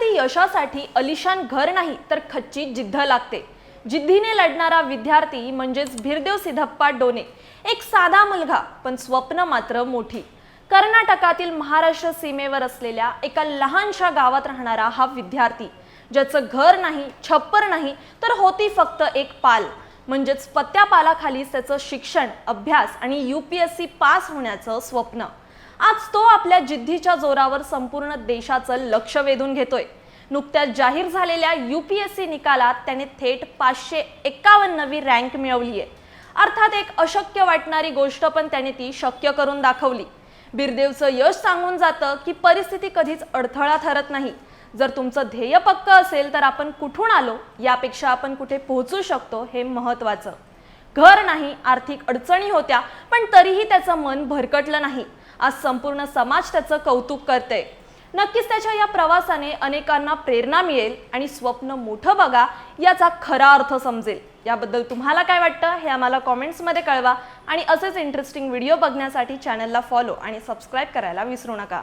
कधी यशासाठी अलिशान घर नाही तर खच्ची जिद्द लागते. जिद्दीने लढणारा विद्यार्थी म्हणजेच भिरदेव सिद्धप्पा डोने. एक साधा मुलगा पण स्वप्न मात्र मोठी. कर्नाटकातील महाराष्ट्र सीमेवर असलेल्या एका लहानशा गावात राहणारा हा विद्यार्थी ज्याचं घर नाही छप्पर नाही तर होती फक्त एक पाल. म्हणजेच पत्त्या पालाखालीच त्याचं शिक्षण अभ्यास आणि U P S C pass होण्याचं स्वप्न. आज तो आपल्या जिद्दीच्या जोरावर संपूर्ण देशाचं लक्ष वेधून घेतोय. नुकत्याच जाहीर झालेल्या यू पी एस सी निकालात त्याने थेट पाचशे एक्कावन्नवी रँक मिळवली आहे अर्थात एक अशक्य वाटणारी गोष्ट पण त्याने ती शक्य करून दाखवली. बिरदेवचं यश सांगून जातं की परिस्थिती कधीच अडथळा ठरत नाही. जर तुमचं ध्येय पक्क असेल तर आपण कुठून आलो यापेक्षा आपण कुठे पोहोचू शकतो हे महत्त्वाचं. घर नाही आर्थिक अडचणी होत्या पण तरीही त्याचं मन भरकटलं नाही. आज संपूर्ण समाज त्याचं कौतुक करते नक्कीच त्याच्या या प्रवासाने अनेकांना प्रेरणा मिळेल आणि स्वप्न मोठं बघा याचा खरा अर्थ समजेल. याबद्दल तुम्हाला काय वाटतं हे आम्हाला कॉमेंट्समध्ये कळवा आणि असेच इंटरेस्टिंग व्हिडिओ बघण्यासाठी चॅनलला फॉलो आणि सबस्क्राईब करायला विसरू नका.